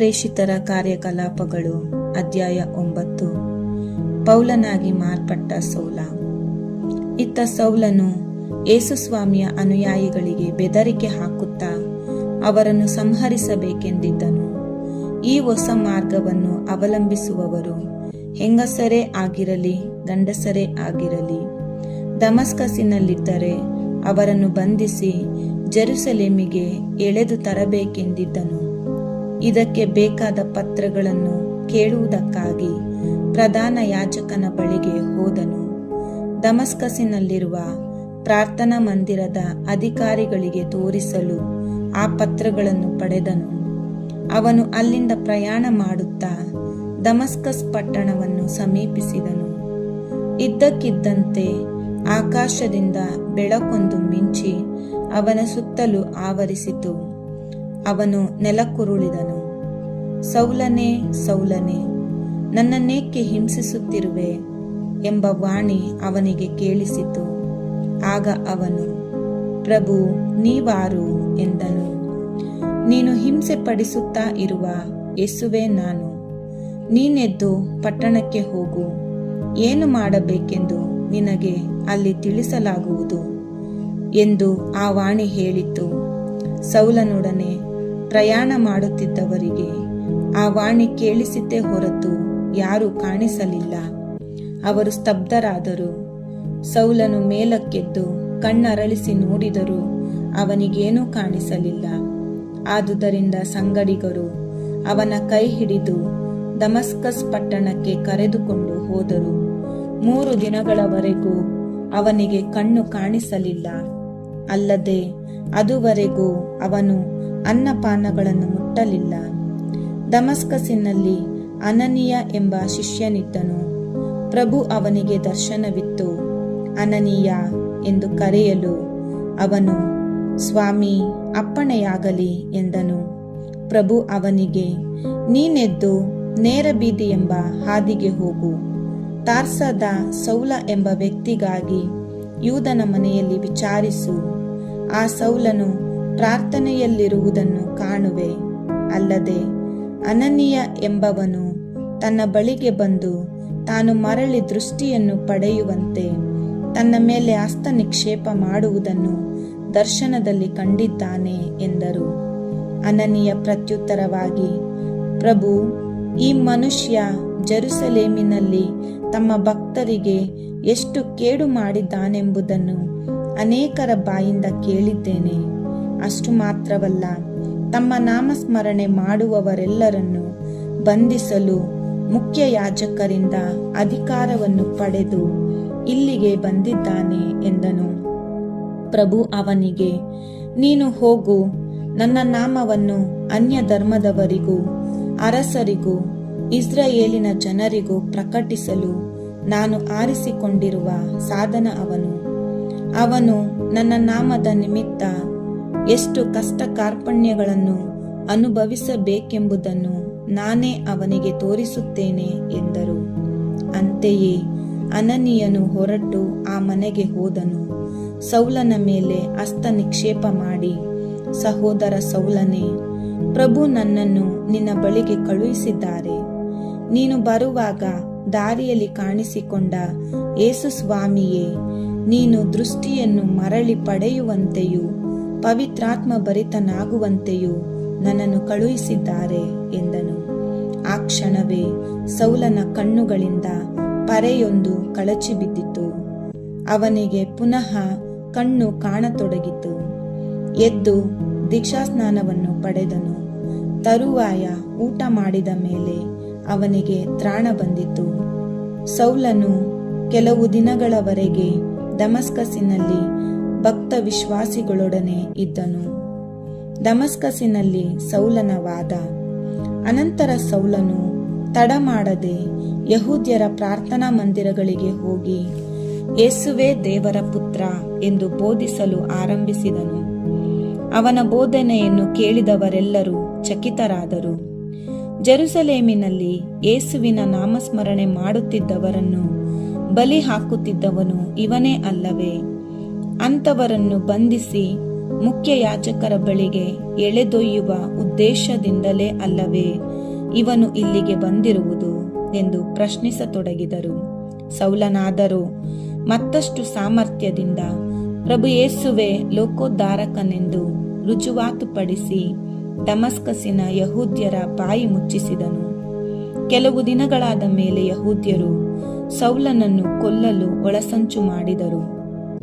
ಪ್ರೇಷಿತರ ಕಾರ್ಯಕಲಾಪಗಳು, ಅಧ್ಯಾಯ ಒಂಬತ್ತು. ಪೌಲನಾಗಿ ಮಾರ್ಪಟ್ಟ ಸೌಲ. ಇತ್ತ ಸೌಲನು ಯೇಸುಸ್ವಾಮಿಯ ಅನುಯಾಯಿಗಳಿಗೆ ಬೆದರಿಕೆ ಹಾಕುತ್ತಾ ಅವರನ್ನು ಸಂಹರಿಸಬೇಕೆಂದಿದ್ದನು. ಈ ಹೊಸ ಮಾರ್ಗವನ್ನು ಅವಲಂಬಿಸುವವರು ಹೆಂಗಸರೇ ಆಗಿರಲಿ, ಗಂಡಸರೇ ಆಗಿರಲಿ. ದಮಸ್ಕಸಿನಲ್ಲಿದ್ದರೆ ಅವರನ್ನು ಬಂಧಿಸಿ ಜೆರುಸಲೇಮಿಗೆ ಎಳೆದು ತರಬೇಕೆಂದಿದ್ದನು. ಇದಕ್ಕೆ ಬೇಕಾದ ಪತ್ರಗಳನ್ನು ಕೇಳುವುದಕ್ಕಾಗಿ ಪ್ರಧಾನ ಯಾಜಕನ ಬಳಿಗೆ ಹೋದನು. ದಮಸ್ಕಸಿನಲ್ಲಿರುವ ಪ್ರಾರ್ಥನಾ ಮಂದಿರದ ಅಧಿಕಾರಿಗಳಿಗೆ ತೋರಿಸಲು ಆ ಪತ್ರಗಳನ್ನು ಪಡೆದನು. ಅವನು ಅಲ್ಲಿಂದ ಪ್ರಯಾಣ ಮಾಡುತ್ತಾ ದಮಸ್ಕಸ್ ಪಟ್ಟಣವನ್ನು ಸಮೀಪಿಸಿದನು. ಇದ್ದಕ್ಕಿದ್ದಂತೆ ಆಕಾಶದಿಂದ ಬೆಳಕೊಂದು ಮಿಂಚಿ ಅವನ ಸುತ್ತಲೂ ಆವರಿಸಿತು. ಅವನು ನೆಲಕ್ಕುರುಳಿದನು. ಸೌಲನೇ ಸೌಲನೇ, ನನ್ನನ್ನೇಕೆ ಹಿಂಸಿಸುತ್ತಿರುವೆ ಎಂಬ ವಾಣಿ ಅವನಿಗೆ ಕೇಳಿಸಿತು. ಆಗ ಅವನು, ಪ್ರಭು, ನೀವಾರು ಎಂದನು. ನೀನು ಹಿಂಸೆ ಪಡಿಸುತ್ತಾ ಇರುವ ಯೇಸುವೆ ನಾನು. ನೀನೆದ್ದು ಪಟ್ಟಣಕ್ಕೆ ಹೋಗು. ಏನು ಮಾಡಬೇಕೆಂದು ನಿನಗೆ ಅಲ್ಲಿ ತಿಳಿಸಲಾಗುವುದು? ಎಂದು ಆ ವಾಣಿ ಹೇಳಿತು. ಸೌಲನೊಡನೆ ಪ್ರಯಾಣ ಮಾಡುತ್ತಿದ್ದವರಿಗೆ ಆ ವಾಣಿ ಕೇಳಿಸಿದ್ದೇ ಹೊರತು ಯಾರೂ ಕಾಣಿಸಲಿಲ್ಲ. ಅವರು ಸ್ತಬ್ಧರಾದರು. ಸೌಲನು ಮೇಲಕ್ಕೆದ್ದು ಕಣ್ಣರಳಿಸಿ ನೋಡಿದರೂ ಅವನಿಗೇನೂ ಕಾಣಿಸಲಿಲ್ಲ. ಆದುದರಿಂದ ಸಂಗಡಿಗರು ಅವನ ಕೈ ಹಿಡಿದು ದಮಸ್ಕಸ್ ಪಟ್ಟಣಕ್ಕೆ ಕರೆದುಕೊಂಡು ಹೋದರು. ಮೂರು ದಿನಗಳವರೆಗೂ ಅವನಿಗೆ ಕಣ್ಣು ಕಾಣಿಸಲಿಲ್ಲ. ಅಲ್ಲದೆ ಅದುವರೆಗೂ ಅವನು ಅನ್ನಪಾನಗಳನ್ನು ಮುಟ್ಟಲಿಲ್ಲ. ದಮಸ್ಕಸಿನಲ್ಲಿ ಅನನೀಯ ಎಂಬ ಶಿಷ್ಯನಿದ್ದನು. ಪ್ರಭು ಅವನಿಗೆ ದರ್ಶನವಿತ್ತು. ಅನನೀಯ ಎಂದು ಕರೆಯಲು ಅವನು, ಸ್ವಾಮಿ, ಅಪ್ಪಣೆಯಾಗಲಿ ಎಂದನು. ಪ್ರಭು ಅವನಿಗೆ, ನೀನೆದ್ದು ನೇರ ಬೀದಿ ಎಂಬ ಹಾದಿಗೆ ಹೋಗು. ತಾರ್ಸದ ಸೌಲ ಎಂಬ ವ್ಯಕ್ತಿಗಾಗಿ ಯೂದನ ಮನೆಯಲ್ಲಿ ವಿಚಾರಿಸು. ಆ ಸೌಲನು ಪ್ರಾರ್ಥನೆಯಲ್ಲಿರುವುದನ್ನು ಕಾಣುವೆ. ಅಲ್ಲದೆ ಅನನಿಯ ಎಂಬವನು ತನ್ನ ಬಳಿಗೆ ಬಂದು ತಾನು ಮರಳಿ ದೃಷ್ಟಿಯನ್ನು ಪಡೆಯುವಂತೆ ತನ್ನ ಮೇಲೆ ಹಸ್ತ ನಿಕ್ಷೇಪ ಮಾಡುವುದನ್ನು ದರ್ಶನದಲ್ಲಿ ಕಂಡಿದ್ದಾನೆ ಎಂದರು. ಅನನಿಯ ಪ್ರತ್ಯುತ್ತರವಾಗಿ, ಪ್ರಭು, ಈ ಮನುಷ್ಯ ಜರುಸಲೇಮಿನಲ್ಲಿ ತಮ್ಮ ಭಕ್ತರಿಗೆ ಎಷ್ಟು ಕೇಡು ಮಾಡಿದ್ದಾನೆಂಬುದನ್ನು ಅನೇಕರ ಬಾಯಿಂದ ಕೇಳಿದ್ದೇನೆ. ಅಷ್ಟು ಮಾತ್ರವಲ್ಲ, ತಮ್ಮ ನಾಮಸ್ಮರಣೆ ಮಾಡುವವರೆಲ್ಲರನ್ನು ಬಂಧಿಸಲು ಮುಖ್ಯ ಯಾಜಕರಿಂದ ಅಧಿಕಾರವನ್ನು ಪಡೆದು ಇಲ್ಲಿಗೆ ಬಂದಿದ್ದಾನೆ ಎಂದನು. ಪ್ರಭು ಅವನಿಗೆ, ನೀನು ಹೋಗು, ನನ್ನ ನಾಮವನ್ನು ಅನ್ಯ ಧರ್ಮದವರಿಗೂ ಅರಸರಿಗೂ, ಇಸ್ರಾಯೇಲಿನ ಜನರಿಗೂ ಪ್ರಕಟಿಸಲು ನಾನು ಆರಿಸಿಕೊಂಡಿರುವ ಸಾಧನ ಅವನು. ಅವನು ನನ್ನ ನಾಮದ ನಿಮಿತ್ತ ಎಷ್ಟು ಕಷ್ಟ ಕಾರ್ಪಣ್ಯಗಳನ್ನು ಅನುಭವಿಸಬೇಕೆಂಬುದನ್ನು ನಾನೇ ಅವನಿಗೆ ತೋರಿಸುತ್ತೇನೆ ಎಂದರು. ಅಂತೆಯೇ ಅನನಿಯನು ಹೊರಟು ಆ ಮನೆಗೆ ಹೋದನು. ಸೌಲನ ಮೇಲೆ ಹಸ್ತ ನಿಕ್ಷೇಪ ಮಾಡಿ, ಸಹೋದರ ಸೌಲನೇ, ಪ್ರಭು ನನ್ನನ್ನು ನಿನ್ನ ಬಳಿಗೆ ಕಳುಹಿಸಿದ್ದಾರೆ. ನೀನು ಬರುವಾಗ ದಾರಿಯಲ್ಲಿ ಕಾಣಿಸಿಕೊಂಡ ಏಸು ಸ್ವಾಮಿಯೇ ನೀನು ದೃಷ್ಟಿಯನ್ನು ಮರಳಿ ಪಡೆಯುವಂತೆಯೂ ಪವಿತ್ರಾತ್ಮ ಭರಿತನಾಗುವಂತೆಯೂ ನನ್ನನ್ನು ಕಳುಹಿಸಿದ್ದಾರೆ ಎಂದನು. ಆ ಕ್ಷಣವೇ ಸೌಲನ ಕಣ್ಣುಗಳಿಂದ ಪರೆಯೊಂದು ಕಳಚಿ ಬಿದ್ದಿತು. ಅವನಿಗೆ ಪುನಃ ಕಣ್ಣು ಕಾಣತೊಡಗಿತು. ಎದ್ದು ದೀಕ್ಷಾಸ್ನಾನವನ್ನು ಪಡೆದನು. ತರುವಾಯ ಊಟ ಮಾಡಿದ ಮೇಲೆ ಅವನಿಗೆ ತ್ರಾಣ ಬಂದಿತು. ಸೌಲನು ಕೆಲವು ದಿನಗಳವರೆಗೆ ದಮಸ್ಕಸಿನಲ್ಲಿ ಭಕ್ತ ವಿಶ್ವಾಸಿಗಳೊಡನೆ ಇದ್ದನು. ದಮಸ್ಕಸಿನಲ್ಲಿ ಸೌಲನ ವಾದ. ಅನಂತರ ಸೌಲನು ತಡ ಮಾಡದೆ ಯಹೂದ್ಯರ ಪ್ರಾರ್ಥನಾ ಮಂದಿರಗಳಿಗೆ ಹೋಗಿ, ಯೇಸುವೇ ದೇವರ ಪುತ್ರ ಎಂದು ಬೋಧಿಸಲು ಆರಂಭಿಸಿದನು. ಅವನ ಬೋಧನೆಯನ್ನು ಕೇಳಿದವರೆಲ್ಲರೂ ಚಕಿತರಾದರು. ಜೆರುಸಲೇಮಿನಲ್ಲಿ ಯೇಸುವಿನ ನಾಮಸ್ಮರಣೆ ಮಾಡುತ್ತಿದ್ದವರನ್ನು ಬಲಿ ಹಾಕುತ್ತಿದ್ದವನು ಇವನೇ ಅಲ್ಲವೇ? ಅಂಥವರನ್ನು ಬಂಧಿಸಿ ಮುಖ್ಯ ಯಾಜಕರ ಬಳಿಗೆ ಎಳೆದೊಯ್ಯುವ ಉದ್ದೇಶದಿಂದಲೇ ಅಲ್ಲವೇ? ಇವನು ಇಲ್ಲಿಗೆ ಬಂದಿರುವುದು ಎಂದು ಪ್ರಶ್ನಿಸತೊಡಗಿದರು. ಸೌಲನಾದರೂ, ಮತ್ತಷ್ಟು ಸಾಮರ್ಥ್ಯದಿಂದ ಪ್ರಭು ಯೇಸುವೆ ಲೋಕೋದ್ಧಾರಕನೆಂದು ರುಜುವಾತುಪಡಿಸಿ ಡಮಸ್ಕಸಿನ ಯಹೂದ್ಯರ ಬಾಯಿ ಮುಚ್ಚಿಸಿದನು. ಕೆಲವು ದಿನಗಳಾದ ಮೇಲೆ ಯಹೂದ್ಯರು ಸೌಲನನ್ನು ಕೊಲ್ಲಲು ಒಳಸಂಚು ಮಾಡಿದರು.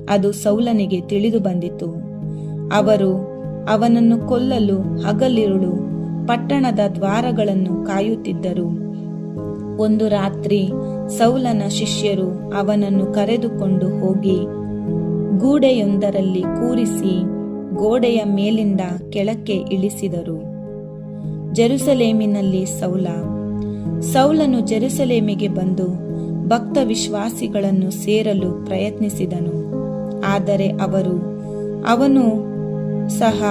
ಅದು ಸೌಲನಿಗೆ ತಿಳಿದು ಬಂದಿತು. ಅವರು, ಅವನನ್ನು ಕೊಲ್ಲಲು ಹಗಲಿರುಳು ಪಟ್ಟಣದ ದ್ವಾರಗಳನ್ನು ಕಾಯುತ್ತಿದ್ದರು. ಒಂದು ರಾತ್ರಿ ಸೌಲನ ಶಿಷ್ಯರು ಅವನನ್ನು ಕರೆದುಕೊಂಡು ಹೋಗಿ ಗೂಡೆಯೊಂದರಲ್ಲಿ ಕೂರಿಸಿ ಗೋಡೆಯ ಮೇಲಿಂದ ಕೆಳಕ್ಕೆ ಇಳಿಸಿದರು. ಜೆರುಸಲೇಮಿನಲ್ಲಿ ಸೌಲ. ಸೌಲನು ಜೆರುಸಲೇಮಿಗೆ ಬಂದು ಭಕ್ತ ವಿಶ್ವಾಸಿಗಳನ್ನು ಸೇರಲು ಪ್ರಯತ್ನಿಸಿದನು. ಆದರೆ ಅವರು, ಅವನು ಸಹ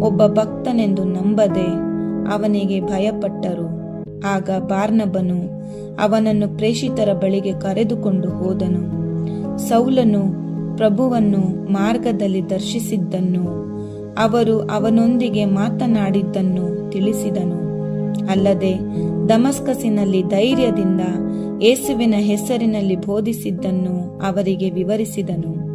ಒಬ್ಬ ಭಕ್ತನೆಂದು ನಂಬದೆ ಅವನಿಗೆ ಭಯಪಟ್ಟರು. ಆಗ ಬಾರ್ನಬನು ಅವನನ್ನು ಪ್ರೇಷಿತರ ಬಳಿಗೆ ಕರೆದುಕೊಂಡು ಹೋದನು. ಸೌಲನು ಪ್ರಭುವನ್ನು ಮಾರ್ಗದಲ್ಲಿ ದರ್ಶಿಸಿದ್ದನ್ನು, ಅವರು ಅವನೊಂದಿಗೆ ಮಾತನಾಡಿದ್ದನ್ನು ತಿಳಿಸಿದನು. ಅಲ್ಲದೆ ದಮಸ್ಕಸಿನಲ್ಲಿ ಧೈರ್ಯದಿಂದ ಯೇಸುವಿನ ಹೆಸರಿನಲ್ಲಿ ಬೋಧಿಸಿದ್ದನ್ನು ಅವರಿಗೆ ವಿವರಿಸಿದನು.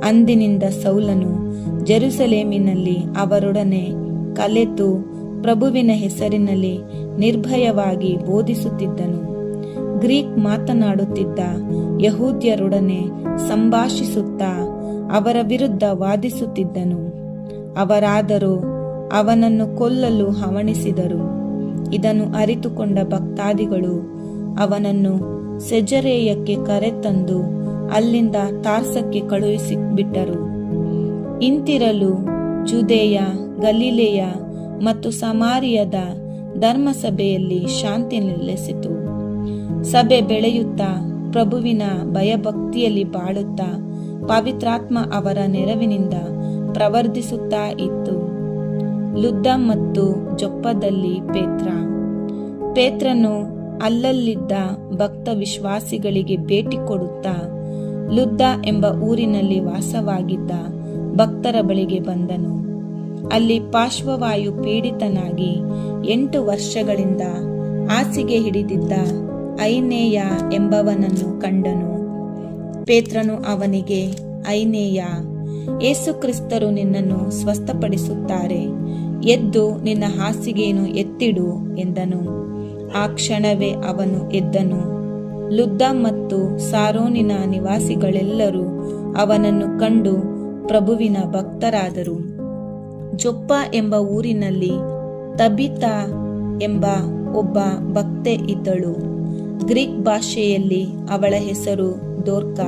ಅಂದಿನಿಂದ ಸೌಲನು ಜೆರುಸಲೇಮಿನಲ್ಲಿ ಅವರೊಡನೆ ಕಲೆತು ಪ್ರಭುವಿನ ಹೆಸರಿನಲ್ಲಿ ನಿರ್ಭಯವಾಗಿ ಬೋಧಿಸುತ್ತಿದ್ದನು. ಗ್ರೀಕ್ ಮಾತನಾಡುತ್ತಿದ್ದ ಯಹೂದ್ಯರೊಡನೆ ಸಂಭಾಷಿಸುತ್ತಾ ಅವರ ವಿರುದ್ಧ ವಾದಿಸುತ್ತಿದ್ದನು. ಅವರಾದರೂ ಅವನನ್ನು ಕೊಲ್ಲಲು ಹವಣಿಸಿದರು. ಇದನ್ನು ಅರಿತುಕೊಂಡ ಭಕ್ತಾದಿಗಳು ಅವನನ್ನು ಸೆಜರೇಯಕ್ಕೆ ಕರೆತಂದು ಅಲ್ಲಿಂದ ತಾರ್ಸಕ್ಕೆ ಕಳುಹಿಸಿ ಬಿಟ್ಟರು. ಇಂತಿರಲು ಜುದೇಯ, ಗಲೀಲೆಯ ಮತ್ತು ಸಮಾರಿಯದ ಧರ್ಮಸಭೆಯಲ್ಲಿ ಶಾಂತಿ ನೆಲೆಸಿತು. ಸಭೆ ಬೆಳೆಯುತ್ತಾ ಪ್ರಭುವಿನ ಭಯಭಕ್ತಿಯಲ್ಲಿ ಬಾಳುತ್ತಾ ಪವಿತ್ರಾತ್ಮ ಅವರ ನೆರವಿನಿಂದ ಪ್ರವರ್ಧಿಸುತ್ತಾ ಇತ್ತು. ಲುದ್ದ ಮತ್ತು ಜೊಪ್ಪದಲ್ಲಿ ಪೇತ್ರ. ಪೇತ್ರನು ಅಲ್ಲಲ್ಲಿದ್ದ ಭಕ್ತ ವಿಶ್ವಾಸಿಗಳಿಗೆ ಭೇಟಿ ಕೊಡುತ್ತಾ ಲುದ್ದ ಎಂಬ ಊರಿನಲ್ಲಿ ವಾಸವಾಗಿದ್ದ ಭಕ್ತರ ಬಳಿಗೆ ಬಂದನು. ಅಲ್ಲಿ ಪಾರ್ಶ್ವವಾಯು ಪೀಡಿತನಾಗಿ ಎಂಟು ವರ್ಷಗಳಿಂದ ಹಾಸಿಗೆ ಹಿಡಿದಿದ್ದ ಐನೇಯ ಎಂಬವನನ್ನು ಕಂಡನು. ಪೇತ್ರನು ಅವನಿಗೆ, ಐನೇಯ ಏಸುಕ್ರಿಸ್ತರು ನಿನ್ನನ್ನು ಸ್ವಸ್ಥಪಡಿಸುತ್ತಾರೆ. ಎದ್ದು ನಿನ್ನ ಹಾಸಿಗೆಯನ್ನು ಎತ್ತಿಡು ಎಂದನು. ಆ ಕ್ಷಣವೇ ಅವನು ಎದ್ದನು. ಲುದ್ದ ಮತ್ತು ಸಾರೋನಿನ ನಿವಾಸಿಗಳೆಲ್ಲರೂ ಅವನನ್ನು ಕಂಡು ಪ್ರಭುವಿನ ಭಕ್ತರಾದರು. ಜೊಪ್ಪ ಎಂಬ ಊರಿನಲ್ಲಿ ತಬಿತಾ ಎಂಬ ಒಬ್ಬ ಭಕ್ತೆ ಇದ್ದಳು. ಗ್ರೀಕ್ ಭಾಷೆಯಲ್ಲಿ ಅವಳ ಹೆಸರು ದೋರ್ಕ.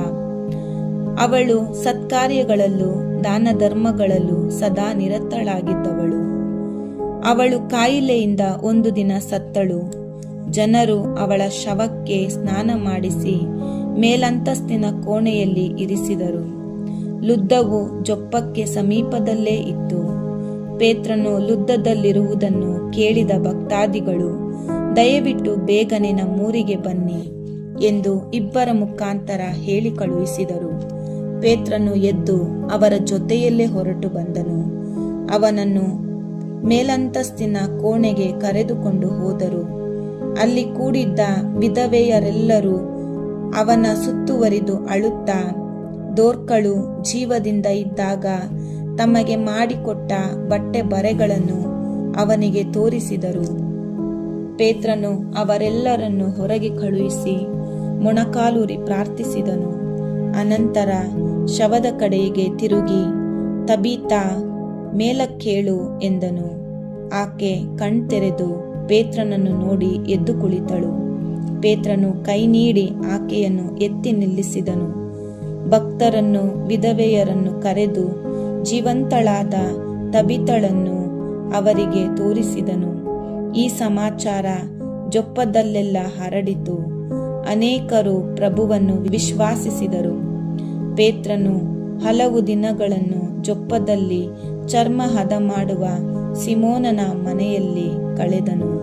ಅವಳು ಸತ್ಕಾರ್ಯಗಳಲ್ಲೂ ದಾನ ಧರ್ಮಗಳಲ್ಲೂ ಸದಾ ನಿರತಳಾಗಿದ್ದವಳು. ಅವಳು ಕಾಯಿಲೆಯಿಂದ ಒಂದು ದಿನ ಸತ್ತಳು. ಜನರು ಅವಳ ಶವಕ್ಕೆ ಸ್ನಾನ ಮಾಡಿಸಿ ಮೇಲಂತಸ್ತಿನ ಕೋಣೆಯಲ್ಲಿ ಇರಿಸಿದರು. ಲುದ್ದವು ಜೊಪ್ಪಕ್ಕೆ ಸಮೀಪದಲ್ಲೇ ಇತ್ತು. ಪೇತ್ರನು ಲುದ್ದದಲ್ಲಿರುವುದನ್ನು ಕೇಳಿದ ಭಕ್ತಾದಿಗಳು, ದಯವಿಟ್ಟು ಬೇಗನೆ ನಮ್ಮೂರಿಗೆ ಬನ್ನಿ ಎಂದು ಇಬ್ಬರ ಮುಖಾಂತರ ಹೇಳಿ ಕಳುಹಿಸಿದರು. ಪೇತ್ರನು ಎದ್ದು ಅವರ ಜೊತೆಯಲ್ಲೇ ಹೊರಟು ಬಂದನು. ಅವನನ್ನು ಮೇಲಂತಸ್ತಿನ ಕೋಣೆಗೆ ಕರೆದುಕೊಂಡು ಹೋದರು. ಅಲ್ಲಿ ಕೂಡಿದ್ದ ವಿಧವೆಯರೆಲ್ಲರೂ ಅವನ ಸುತ್ತುವರಿದು ಅಳುತ್ತಾ, ದೋರ್ಕಳು ಜೀವದಿಂದ ಇದ್ದಾಗ ತಮಗೆ ಮಾಡಿಕೊಟ್ಟ ಬಟ್ಟೆ ಬರೆಗಳನ್ನು ಅವನಿಗೆ ತೋರಿಸಿದರು. ಪೇತ್ರನು ಅವರೆಲ್ಲರನ್ನು ಹೊರಗೆ ಕಳುಹಿಸಿ ಮೊಣಕಾಲೂರಿ ಪ್ರಾರ್ಥಿಸಿದನು. ಅನಂತರ ಶವದ ಕಡೆಗೆ ತಿರುಗಿ, ತಬೀತಾ ಮೇಲಕ್ಕೇಳು ಎಂದನು. ಆಕೆ ಕಣ್ತೆರೆದು ಪೇತ್ರನನ್ನು ನೋಡಿ ಎದ್ದು ಕುಳಿತಳು. ಪೇತ್ರನು ಕೈ ನೀಡಿ ಆಕೆಯನ್ನು ಎತ್ತಿ ನಿಲ್ಲಿಸಿದನು. ಭಕ್ತರನ್ನು, ವಿಧವೆಯರನ್ನು ಕರೆದು ಜೀವಂತಳಾದ ತಬಿತಳನ್ನು ಅವರಿಗೆ ತೋರಿಸಿದನು. ಈ ಸಮಾಚಾರ ಜೊಪ್ಪದಲ್ಲೆಲ್ಲ ಹರಡಿತು. ಅನೇಕರು ಪ್ರಭುವನ್ನು ವಿಶ್ವಾಸಿಸಿದರು. ಪೇತ್ರನು ಹಲವು ದಿನಗಳನ್ನು ಜೊಪ್ಪದಲ್ಲಿ ಚರ್ಮ ಹದ ಮಾಡುವ ಸಿಮೋನನ ಮನೆಯಲ್ಲಿ ಕಳೆದನು.